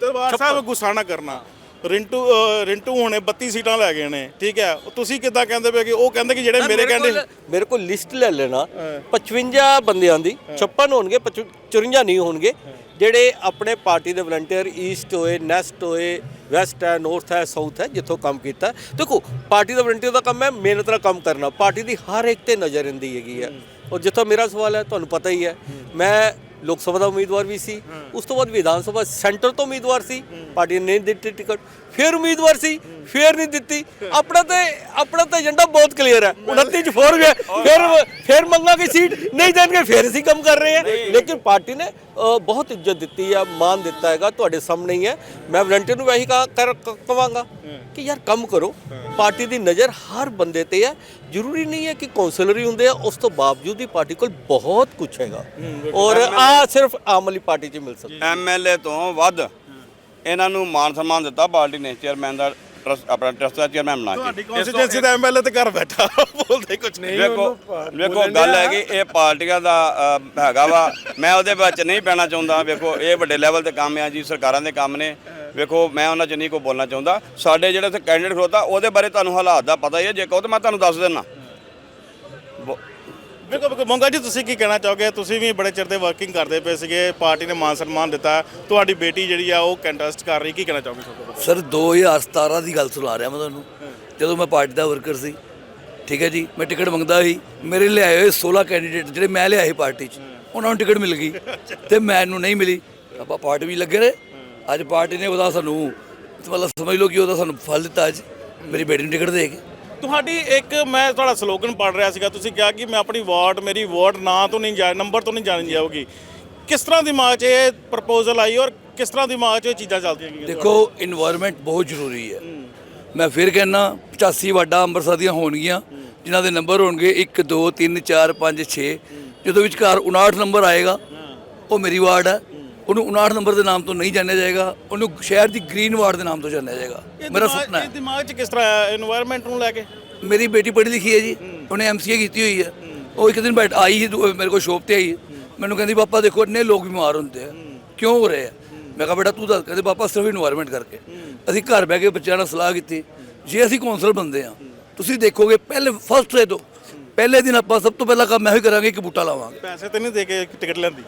[SPEAKER 1] ਤਲਵਾਰ ਸਾਹਿਬ ਗੁੱਸਾ ਨਾ ਕਰਨਾ। ਰਿੰਟੂ ਰਿੰਟੂ ਹੁਣੇ 32 ਸੀਟਾਂ ਲੈ ਗਏ ਨੇ ਠੀਕ ਹੈ? ਤੁਸੀਂ ਕਿੱਦਾਂ ਕਹਿੰਦੇ ਪਏ ਕਿ ਉਹ ਕਹਿੰਦੇ ਕਿ ਜਿਹੜੇ ਮੇਰੇ ਕਹਿੰਦੇ
[SPEAKER 5] ਮੇਰੇ ਕੋਲ ਲਿਸਟ ਲੈ ਲੈਣਾ। 55 ਬੰਦਿਆਂ ਦੀ 56 ਹੋਣਗੇ 54 ਨਹੀਂ ਹੋਣਗੇ। ਜਿਹੜੇ ਆਪਣੇ ਪਾਰਟੀ ਦੇ ਵਲੰਟੀਅਰ ਈਸਟ ਹੋਏ ਨੈਸਟ ਹੋਏ ਵੈਸਟ ਹੈ ਨਾਰਥ ਹੈ ਸਾਊਥ ਹੈ ਜਿੱਥੋਂ ਕੰਮ ਕੀਤਾ। ਦੇਖੋ ਪਾਰਟੀ ਦਾ ਵਲੰਟੀਅਰ ਦਾ ਕੰਮ ਹੈ ਮਿਹਨਤ ਨਾਲ ਕੰਮ ਕਰਨਾ। ਪਾਰਟੀ ਦੀ ਹਰ ਇੱਕ ਤੇ ਨਜ਼ਰ ਰਹਿੰਦੀ ਹੈਗੀ ਹੈ। ਔਰ ਜਿੱਥੋਂ ਮੇਰਾ ਸਵਾਲ ਹੈ ਤੁਹਾਨੂੰ ਪਤਾ ਹੀ। ਹੈ। ਮੈਂ ਲੋਕ ਸਭਾ ਦਾ ਉਮੀਦਵਾਰ ਵੀ ਸੀ। ਉਸ ਤੋਂ ਬਾਅਦ ਵਿਧਾਨ ਸਭਾ ਸੈਂਟਰ ਤੋਂ ਉਮੀਦਵਾਰ ਸੀ। ਪਾਰਟੀ ਨੇ ਨਹੀਂ ਦਿੱਤੀ ਟਿਕਟ ਫਿਰ ਉਮੀਦਵਾਰ ਸੀ ਫਿਰ ਨਹੀਂ ਦਿੱਤੀ। ਆਪਣਾ ਤੇ ਆਪਣਾ ਤਾਂ ਏਜੰਡਾ ਬਹੁਤ ਕਲੀਅਰ ਹੈ। 29 ਚ ਫੋਰ ਗਿਆ ਫਿਰ ਫਿਰ ਮੰਗਾਂਗੇ ਸੀਟ ਨਹੀਂ ਦੇਣਗੇ ਫਿਰ ਅਸੀਂ ਕੰਮ ਕਰ ਰਹੇ ਹਾਂ। ਲੇਕਿਨ ਪਾਰਟੀ ਨੇ ਬਹੁਤ ਇੱਜ਼ਤ ਦਿੱਤੀ ਹੈ ਮਾਨ ਦਿੱਤਾ ਹੈਗਾ ਤੁਹਾਡੇ ਸਾਹਮਣੇ ਹੀ ਹੈ। ਮੈਂ ਵਲੰਟੀਅਰ ਨੂੰ ਇਹੀ ਕਹਾ ਕਰ ਕ- ਕਵਾਂਗਾ ਕਿ ਯਾਰ ਕੰਮ ਕਰੋ। ਪਾਰਟੀ ਦੀ ਨਜ਼ਰ ਹਰ ਬੰਦੇ ਤੇ ਹੈ। ਜ਼ਰੂਰੀ ਨਹੀਂ ਹੈ ਕਿ ਕਾਉਂਸਲਰ ਹੀ ਹੁੰਦੇ ਆ ਉਸ ਤੋਂ ਬਾਵਜੂਦ ਵੀ ਪਾਰਟੀ ਕੋਲ ਬਹੁਤ ਕੁਝ ਹੈਗਾ। ਔਰ ਆ ਸਿਰਫ ਆਮ ਆਦਮੀ ਪਾਰਟੀ 'ਚ ਮਿਲ ਸਕਦਾ।
[SPEAKER 3] ਐਮਐਲਏ ਤੋਂ ਵੱਧ ਇਹਨਾਂ ਨੂੰ ਮਾਨ ਸਨਮਾਨ ਦਿੱਤਾ ਪਾਰਟੀ ਨੇ ਚੇਅਰਮੈਨ ਦਾ ਟਰਸਟ ਆਪਣਾ ਟਰਸਟ ਦਾ ਚੇਅਰਮੈਨ ਬਣਾ
[SPEAKER 1] ਤੁਹਾਡੀ
[SPEAKER 3] ਕੇ
[SPEAKER 1] ਕਨਸਟੀਟਿਊਂਸੀ ਦਾ ਐਮਐਲਏ ਤੇ ਘਰ ਬੈਠਾ ਬੋਲਦੇ ਕੁਝ ਨਹੀਂ।
[SPEAKER 3] ਵੇਖੋ ਵੇਖੋ ਗੱਲ ਹੈ ਕਿ ਇਹ ਪਾਰਟੀਆਂ ਦਾ ਹੈਗਾ ਵਾ। ਮੈਂ ਉਹਦੇ ਵਿੱਚ ਨਹੀਂ ਪੈਣਾ ਚਾਹੁੰਦਾ। ਵੇਖੋ ਇਹ ਵੱਡੇ ਲੈਵਲ ਤੇ ਕੰਮ ਆ ਜੀ ਸਰਕਾਰਾਂ ਦੇ ਕੰਮ ਨੇ। ਵੇਖੋ ਮੈਂ ਉਹਨਾਂ 'ਚ ਨਹੀਂ ਕੋਈ ਬੋਲਣਾ ਚਾਹੁੰਦਾ। ਸਾਡੇ ਜਿਹੜੇ ਇੱਥੇ ਕੈਂਡੀਡੇਟ ਖਲੋਤਾ ਉਹਦੇ ਬਾਰੇ ਤੁਹਾਨੂੰ ਹਾਲਾਤ ਦਾ ਪਤਾ ਹੀ ਹੈ। ਜੇ ਕਹੋ ਤਾਂ ਮੈਂ ਤੁਹਾਨੂੰ ਦੱਸ ਦਿੰਦਾ
[SPEAKER 1] ਵੇਖੋ ਵੇਖੋ ਮੰਗਾ ਜੀ ਤੁਸੀਂ ਕੀ ਕਹਿਣਾ ਚਾਹੋਗੇ? ਤੁਸੀਂ ਵੀ ਬੜੇ ਚਿਰ ਦੇ ਵਰਕਿੰਗ ਕਰਦੇ ਪਏ ਸੀਗੇ ਪਾਰਟੀ ਨੇ ਮਾਨ ਸਨਮਾਨ ਦਿੱਤਾ। ਤੁਹਾਡੀ ਬੇਟੀ ਜਿਹੜੀ ਆ ਉਹ ਕੰਟੈਸਟ ਕਰ ਰਹੀ ਕੀ ਕਹਿਣਾ ਚਾਹੋਗੇ?
[SPEAKER 4] ਸਰ 2017 ਦੀ ਗੱਲ ਸੁਣਾ ਰਿਹਾ ਮੈਂ ਤੁਹਾਨੂੰ। ਜਦੋਂ ਮੈਂ ਪਾਰਟੀ ਦਾ ਵਰਕਰ ਸੀ ਠੀਕ ਹੈ ਜੀ ਮੈਂ ਟਿਕਟ ਮੰਗਦਾ ਸੀ। ਮੇਰੇ ਲਿਆਏ ਹੋਏ 16 ਕੈਂਡੀਡੇਟ ਜਿਹੜੇ ਮੈਂ ਲਿਆਏ ਪਾਰਟੀ 'ਚ ਉਹਨਾਂ ਨੂੰ ਟਿਕਟ ਮਿਲ ਗਈ। ਤੇ ਮੈਨੂੰ ਨਹੀਂ ਮਿਲੀ। ਆਪਾਂ ਪਾਰਟੀ ਵੀ ਲੱਗੇ ਰਹੇ। ਅੱਜ ਪਾਰਟੀ ਨੇ ਉਹਦਾ ਸਾਨੂੰ ਮਤਲਬ ਸਮਝ ਲਓ ਕਿ ਉਹਦਾ ਸਾਨੂੰ ਫਲ ਦਿੱਤਾ ਅੱਜ ਮੇਰੀ ਬੇਟੀ ਨੂੰ ਟਿਕਟ ਦੇ ਕੇ।
[SPEAKER 1] ਤੁਹਾਡੀ ਇੱਕ ਮੈਂ ਤੁਹਾਡਾ ਸਲੋਗਨ ਪੜ ਰਿਹਾ ਸੀਗਾ ਤੁਸੀਂ ਕਿਹਾ ਕਿ ਮੈਂ ਆਪਣੀ ਵਾਰਡ ਮੇਰੀ ਵਾਰਡ ਨਾਂ ਤੋਂ ਨਹੀਂ ਜਾ ਨੰਬਰ ਤੋਂ ਨਹੀਂ ਜਾਣੀ ਜਾਊਗੀ। ਕਿਸ ਤਰ੍ਹਾਂ ਦਿਮਾਗ 'ਚ ਇਹ ਪ੍ਰਪੋਜ਼ਲ ਆਈ ਔਰ ਕਿਸ ਤਰ੍ਹਾਂ ਦਿਮਾਗ 'ਚ ਇਹ ਚੀਜ਼ਾਂ ਚੱਲਦੀਆਂ ਗਈਆਂ?
[SPEAKER 4] ਦੇਖੋ ਇਨਵਾਇਰਨਮੈਂਟ ਬਹੁਤ ਜ਼ਰੂਰੀ ਹੈ। ਮੈਂ ਫਿਰ ਕਹਿੰਨਾ 85 ਵਾਰਡਾਂ ਅੰਮ੍ਰਿਤਸਰ ਦੀਆਂ ਹੋਣਗੀਆਂ ਜਿਨ੍ਹਾਂ ਦੇ ਨੰਬਰ ਹੋਣਗੇ 1 2 3 4 5 6 ਜਦੋਂ ਵਿਚਕਾਰ 59 ਨੰਬਰ ਆਏਗਾ ਉਹ ਮੇਰੀ ਵਾਰਡ ਹੈ। ਉਹਨੂੰ 59 ਨੰਬਰ ਦੇ ਨਾਮ ਤੋਂ ਨਹੀਂ ਜਾਣਿਆ ਜਾਏਗਾ ਉਹਨੂੰ ਸ਼ਹਿਰ ਦੀ ਗ੍ਰੀਨ ਵਾਰਡ ਦੇ ਨਾਮ ਤੋਂ ਜਾਣਿਆ ਜਾਏਗਾ। ਮੇਰਾ ਸੁਪਨਾ ਹੈ।
[SPEAKER 1] ਦਿਮਾਗ 'ਚ ਕਿਸ ਤਰ੍ਹਾਂ ਆਇਆ এনवायरमेंट ਨੂੰ ਲੈ ਕੇ?
[SPEAKER 4] ਮੇਰੀ ਬੇਟੀ ਪੜ੍ਹੀ ਲਿਖੀ ਹੈ ਜੀ ਉਹਨੇ ਐਮਸੀਏ ਕੀਤੀ ਹੋਈ ਹੈ। ਉਹ ਇੱਕ ਦਿਨ ਬੈਠ ਆਈ ਮੇਰੇ ਕੋਲ ਸ਼ੋਪ ਤੇ ਆਈ। ਮੈਨੂੰ ਕਹਿੰਦੀ ਪਾਪਾ ਦੇਖੋ ਇੰਨੇ ਲੋਕ ਬਿਮਾਰ ਹੁੰਦੇ ਆ। ਕਿਉਂ ਹੋ ਰਹੇ ਆ? ਮੈਂ ਕਿਹਾ ਬੇਟਾ ਤੂੰ ਦੱਸ। ਕਹਿੰਦੇ ਪਾਪਾ ਸਿਰਫ এনवायरमेंट ਕਰਕੇ। ਅਸੀਂ ਘਰ ਬੈ ਕੇ ਬੱਚਿਆਂ ਨਾਲ ਸਲਾਹ ਕੀਤੀ। ਜੇ ਅਸੀਂ ਕਾਉਂਸਲਰ ਬੰਦੇ ਆ ਤੁਸੀਂ ਦੇਖੋਗੇ ਪਹਿਲੇ ਫਸਟ ਰੇ ਤੋਂ ਪਹਿਲੇ ਦਿਨ ਆਪਾਂ ਸਭ ਤੋਂ ਪਹਿਲਾਂ ਕੰਮ ਮੈਂ ਹੀ ਕਰਾਂਗੇ ਕਿ ਬੂਟਾ ਲਾਵਾਂਗੇ।
[SPEAKER 1] ਪੈਸੇ ਤੇ ਨਹੀਂ ਦੇ ਕੇ ਟਿਕਟ ਲੈਂਦੀ?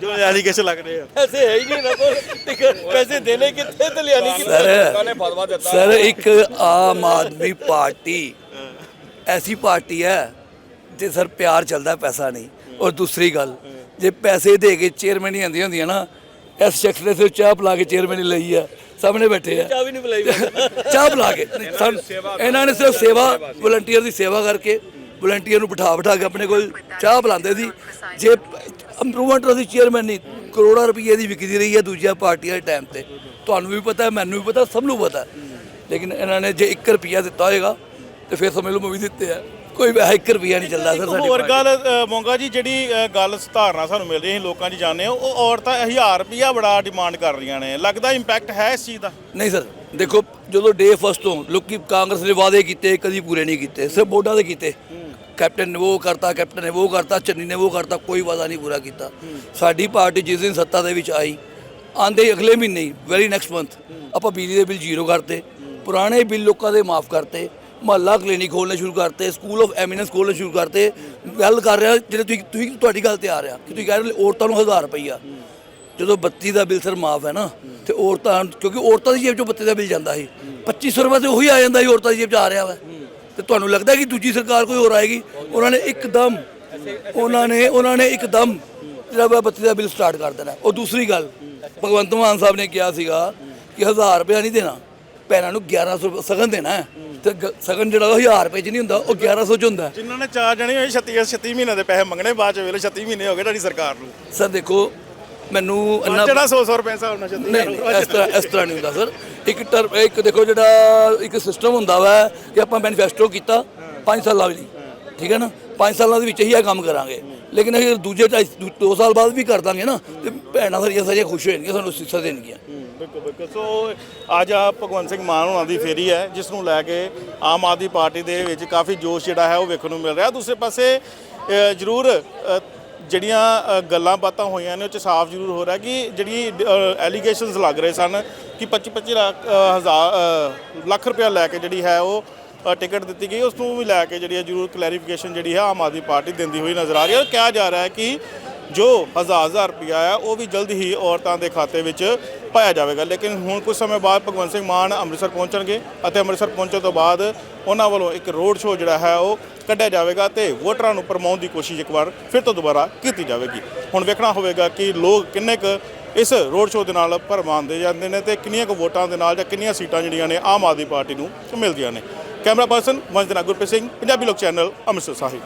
[SPEAKER 1] ਜੋ ਐਲੀਗੇਸ਼ਨ ਲੱਗ ਰਹੇ ਆ।
[SPEAKER 5] ਪੈਸੇ ਹੈ ਹੀ ਨਹੀਂ ਨਾ ਕੋਲ। ਟਿਕਟ ਪੈਸੇ ਦੇਣੇ ਕਿੱਥੇ ਤੇ ਲਿਆਣੀ ਕਿੱਥੇ?
[SPEAKER 4] ਸਰ ਸਰ ਇੱਕ ਆਮ ਆਦਮੀ ਪਾਰਟੀ ਐਸੀ ਪਾਰਟੀ ਹੈ ਜੇ ਸਰ ਪਿਆਰ ਚੱਲਦਾ ਪੈਸਾ ਨਹੀਂ। ਔਰ ਦੂਸਰੀ ਗੱਲ ਜੇ ਪੈਸੇ ਦੇ ਕੇ ਚੇਅਰਮੈਨ ਹੀ ਆਂਦੀਆਂ ਹੁੰਦੀਆਂ ਨਾ ਇਸ ਸ਼ਖਸ ਨੇ ਸਿਰਫ ਚਾਹ ਪਿਲਾ ਕੇ ਚੇਅਰਮੈਨ ਹੀ ਲਈ ਆ ਸਾਹਮਣੇ ਬੈਠੇ ਆ।
[SPEAKER 5] ਚਾਹ ਵੀ ਨਹੀਂ ਬੁਲਾਈ
[SPEAKER 4] ਚਾਹ ਪਿਲਾ ਕੇ। ਇਹਨਾਂ ਨੇ ਸਿਰਫ ਸੇਵਾ ਵਲੰਟੀਅਰ ਦੀ ਸੇਵਾ ਕਰਕੇ ਵਲੰਟੀਅਰ ਨੂੰ ਬਿਠਾ ਬਿਠਾ ਕੇ ਆਪਣੇ ਕੋਲ ਚਾਹ ਪਿਲਾਉਂਦੇ ਸੀ। ਜੇ ਇੰਪਰੂਵਮੈਂਟ ਦੀ ਚੇਅਰਮੈਨ ਨਹੀਂ ਕਰੋੜਾਂ ਰੁਪਏ ਦੀ ਵਿਕਦੀ ਰਹੀ ਹੈ ਦੂਜੀਆਂ ਪਾਰਟੀਆਂ ਦੇ ਟਾਈਮ ਤੇ। ਤੁਹਾਨੂੰ ਵੀ ਪਤਾ, ਮੈਨੂੰ ਵੀ ਪਤਾ, ਸਭ ਨੂੰ ਪਤਾ। ਲੇਕਿਨ ਇਹਨਾਂ ਨੇ ਜੇ 1 ਰੁਪਿਆ ਦਿੱਤਾ ਹੋਏਗਾ, ਤੇ ਫਿਰ ਸਮਝ ਲਓ ਮੈਂ ਵੀ ਦਿੱਤੇ ਆ। ਕੋਈ ਵੈਸੇ ਇੱਕ ਰੁਪਿਆ ਨਹੀਂ ਚੱਲਦਾ ਸਰ ਸਾਡੀ
[SPEAKER 1] ਹੋਰ ਗੱਲ ਅ, ਮੋਂਗਾ ਜੀ ਜਿਹੜੀ ਅ, ਗੱਲ ਸਧਾਰਨਾ ਸਾਨੂੰ ਮਿਲ ਰਹੀ ਹੈ ਅਸੀਂ ਲੋਕਾਂ 'ਚ ਜਾਣਦੇ ਹਾਂ ਉਹ ਔਰਤਾਂ 1000 ਰੁਪਿਆ ਬੜਾ ਡਿਮਾਂਡ ਕਰ ਰਹੀਆਂ ਨੇ। ਲੱਗਦਾ ਇੰਪੈਕਟ ਹੈ ਇਸ ਚੀਜ਼ ਦਾ?
[SPEAKER 4] ਨਹੀਂ ਸਰ ਦੇਖੋ ਜਦੋਂ ਡੇ ਫਸਟ ਤੋਂ ਲੋਕੀ ਕਾਂਗਰਸ ਨੇ ਵਾਅਦੇ ਕੀਤੇ ਕਦੀ ਪੂਰੇ ਨਹੀਂ ਕੀਤੇ ਸਿਰਫ ਵੋਟਾਂ ਦੇ ਕੀਤੇ। ਕੈਪਟਨ ਨੇ ਉਹ ਕਰਤਾ ਕੈਪਟਨ ਨੇ ਉਹ ਕਰਤਾ ਚੰਨੀ ਨੇ ਉਹ ਕਰਤਾ ਕੋਈ ਵਾਅਦਾ ਨਹੀਂ ਪੂਰਾ ਕੀਤਾ। ਸਾਡੀ ਪਾਰਟੀ ਜਿਸ ਦਿਨ ਸੱਤਾ ਦੇ ਵਿੱਚ ਆਈ ਆਂਦੇ ਅਗਲੇ ਮਹੀਨੇ ਹੀ ਵੈਰੀ ਨੈਕਸਟ ਮੰਥ ਆਪਾਂ ਬਿਜਲੀ ਦੇ ਬਿੱਲ ਜ਼ੀਰੋ ਕਰਤੇ ਪੁਰਾਣੇ ਬਿੱਲ ਲੋਕਾਂ ਦੇ ਮਾਫ ਕਰਤੇ ਮਹੱਲਾ ਕਲੀਨਿਕ ਖੋਲ੍ਹਣੇ ਸ਼ੁਰੂ ਕਰਤੇ, ਸਕੂਲ ਆਫ ਐਮੀਨੈਂਸ ਖੋਲ੍ਹਣੇ ਸ਼ੁਰੂ ਕਰਤੇ। ਗੱਲ ਕਰ ਰਿਹਾ, ਜਿਹੜੇ ਤੁਸੀਂ ਤੁਸੀਂ ਤੁਹਾਡੀ ਗੱਲ ਤੇ ਆ ਰਿਹਾ, ਕਿ ਤੁਸੀਂ ਕਹਿ ਰਹੇ ਹੋ ਔਰਤਾਂ ਨੂੰ 1000 ਰੁਪਈਆ। ਜਦੋਂ ਬੱਤੀ ਦਾ ਬਿੱਲ ਸਰ ਮਾਫ ਹੈ ਨਾ, ਤੇ ਔਰਤਾਂ, ਕਿਉਂਕਿ ਔਰਤਾਂ ਦੀ ਜੇਬ ਚੋਂ ਬੱਤੀ ਦਾ ਬਿੱਲ ਜਾਂਦਾ ਸੀ। 2500 ਰੁਪਏ ਤੇ ਉਹੀ ਆ ਜਾਂਦਾ ਸੀ, ਔਰਤਾਂ ਦੀ ਜੇਬ 'ਚ ਆ ਰਿਹਾ ਵਾ। ਤੇ ਤੁਹਾਨੂੰ ਲੱਗਦਾ ਕਿ ਦੂਜੀ ਸਰਕਾਰ ਕੋਈ ਹੋਰ ਆਏਗੀ? ਉਹਨਾਂ ਨੇ ਇੱਕਦਮ, ਉਹਨਾਂ ਨੇ ਉਹਨਾਂ ਨੇ ਇੱਕਦਮ ਜਿਹੜਾ ਵਾ ਬੱਤੀ ਦਾ ਬਿੱਲ ਸਟਾਰਟ ਕਰ ਦੇਣਾ। ਉਹ ਦੂਸਰੀ ਗੱਲ, ਭਗਵੰਤ ਮਾਨ ਸਾਹਿਬ ਨੇ ਕਿਹਾ ਸੀਗਾ ਕਿ 1000 ਰੁਪਏ ਨਹੀਂ ਦੇਣਾ। ਭੈਣਾਂ ਨੂੰ 1100 ਰੁਪਏ ਸਗਨ ਦੇਣਾ ਹੈ। ਤੇ ਗ- ਸਗਨ ਜਿਹੜਾ ਉਹ 1000 ਰੁਪਏ 'ਚ ਨਹੀਂ ਹੁੰਦਾ ਉਹ 1100 'ਚ ਹੁੰਦਾ ਹੈ।
[SPEAKER 1] ਜਿਨ੍ਹਾਂ ਨੇ ਚਾਰ ਜਣੇ ਹੋਏ 36 36 ਮਹੀਨੇ ਦੇ ਪੈਸੇ ਮੰਗਣੇ ਬਾਅਦ ਚ ਵੇਲੇ 36 ਮਹੀਨੇ ਹੋ ਗਏ ਤੁਹਾਡੀ ਸਰਕਾਰ ਨੂੰ।
[SPEAKER 4] ਸਰ ਦੇਖੋ ਮੈਨੂੰ ਇੰਨਾ
[SPEAKER 1] ਜਿਹੜਾ 100 100 ਰੁਪਏ ਹਿਸਾਬ ਨਾਲ 36
[SPEAKER 4] ਨਹੀਂ ਨਹੀਂ, ਇਸ ਤਰ੍ਹਾਂ ਇਸ ਤਰ੍ਹਾਂ ਨਹੀਂ ਹੁੰਦਾ ਸਰ। ਇੱਕ ਟਰ ਇੱਕ ਦੇਖੋ ਜਿਹੜਾ ਇੱਕ ਸਿਸਟਮ ਹੁੰਦਾ ਵਾ ਕਿ ਆਪਾਂ ਮੈਨੀਫੈਸਟੋ ਕੀਤਾ 5 ਸਾਲਾਂ ਲਈ ਠੀਕ ਹੈ ਨਾ? 5 ਸਾਲਾਂ ਦੇ ਵਿੱਚ ਹੀ ਇਹ ਕੰਮ ਕਰਾਂਗੇ। ਲੇਕਿਨ ਅਗਰ ਦੂਜੇ 2 ਸਾਲ ਬਾਅਦ ਵੀ ਕਰ ਦਾਂਗੇ ਨਾ ਤੇ ਭੈਣਾਂ ਸਾਰੀਆਂ ਸਾਰੀਆਂ ਖੁਸ਼ ਹੋ ਜਾਣਗੀਆਂ ਸਾਨੂੰ ਸਿੱਖਿਆ ਦੇਣਗੀਆਂ।
[SPEAKER 1] ਬਿਲਕੁਲ ਬਿਲਕੁਲ। ਸੋ ਅੱਜ ਆ ਭਗਵੰਤ ਸਿੰਘ ਮਾਨ ਹੋਣਾ ਦੀ ਫੇਰੀ ਹੈ, ਜਿਸ ਨੂੰ ਲੈ ਕੇ ਆਮ ਆਦਮੀ ਪਾਰਟੀ ਦੇ ਵਿੱਚ ਕਾਫੀ ਜੋਸ਼ ਜਿਹੜਾ ਹੈ ਉਹ ਵੇਖਣ ਨੂੰ ਮਿਲ ਰਿਹਾ। ਦੂਸਰੇ ਪਾਸੇ ਜ਼ਰੂਰ ਜਿਹੜੀਆਂ ਗੱਲਾਂ ਬਾਤਾਂ ਹੋਈਆਂ ਨੇ, ਉਹ ਚ ਸਾਫ਼ ਜ਼ਰੂਰ ਹੋ ਰਿਹਾ ਕਿ ਜਿਹੜੀ ਐਲੀਗੇਸ਼ਨਸ ਲੱਗ ਰਹੇ ਸਨ ਕਿ 25 25 ਲੱਖ ਹਜ਼ਾਰ ਲੱਖ ਰੁਪਇਆ ਲੈ ਕੇ ਜਿਹੜੀ ਹੈ ਉਹ ਟਿਕਟ ਦਿੱਤੀ ਗਈ। ਉਸ ਨੂੰ ਵੀ ਲੈ ਕੇ ਜਿਹੜੀ ਹੈ ਜ਼ਰੂਰ ਕਲੈਰੀਫਿਕੇਸ਼ਨ ਜਿਹੜੀ ਹੈ ਆਮ ਆਦਮੀ ਪਾਰਟੀ ਦਿੰਦੀ ਹੋਈ ਨਜ਼ਰ ਆ ਰਹੀ ਹੈ ਔਰ ਕਿਹਾ ਜਾ ਰਿਹਾ ਹੈ ਕਿ ਜੋ ਹਜ਼ਾਰ ਹਜ਼ਾਰ ਰੁਪਇਆ ਹੈ, ਉਹ ਵੀ ਜਲਦ ਹੀ ਔਰਤਾਂ ਦੇ ਖਾਤੇ ਵਿੱਚ ਪਾਇਆ ਜਾਵੇਗਾ। ਲੇਕਿਨ ਹੁਣ ਕੁਝ ਸਮੇਂ ਬਾਅਦ ਭਗਵੰਤ ਸਿੰਘ ਮਾਨ ਅੰਮ੍ਰਿਤਸਰ ਪਹੁੰਚਣਗੇ ਅਤੇ ਅੰਮ੍ਰਿਤਸਰ ਪਹੁੰਚਣ ਤੋਂ ਬਾਅਦ ਉਹਨਾਂ ਵੱਲੋਂ ਇੱਕ ਰੋਡ ਸ਼ੋਅ ਜਿਹੜਾ ਹੈ ਉਹ ਕੱਢਿਆ ਜਾਵੇਗਾ ਤੇ ਵੋਟਰਾਂ ਨੂੰ ਪਰਮਾਉਣ ਦੀ ਕੋਸ਼ਿਸ਼ ਇੱਕ ਵਾਰ ਫਿਰ ਤੋਂ ਦੁਬਾਰਾ ਕੀਤੀ ਜਾਵੇਗੀ। ਹੁਣ ਵੇਖਣਾ ਹੋਵੇਗਾ ਕਿ ਲੋਕ ਕਿੰਨੇ ਕੁ ਇਸ ਰੋਡ ਸ਼ੋਅ ਦੇ ਨਾਲ ਭਰਮਾਉਂਦੇ ਜਾਂਦੇ ਨੇ ਤੇ ਕਿੰਨੀਆਂ ਕੁ ਵੋਟਾਂ ਦੇ ਨਾਲ ਜਾਂ ਕਿੰਨੀਆਂ ਸੀਟਾਂ ਜਿਹੜੀਆਂ ਨੇ ਆਮ ਆਦਮੀ ਪਾਰਟੀ ਨੂੰ ਮਿਲਦੀਆਂ ਨੇ। ਕੈਮਰਾ ਪਰਸਨ ਵੰਜਨਾ ਗੁਰਪ੍ਰੀਤ ਸਿੰਘ, ਪੰਜਾਬੀ ਲੋਕ ਚੈਨਲ ਅੰਮ੍ਰਿਤਸਰ ਸਾਹਿਬ।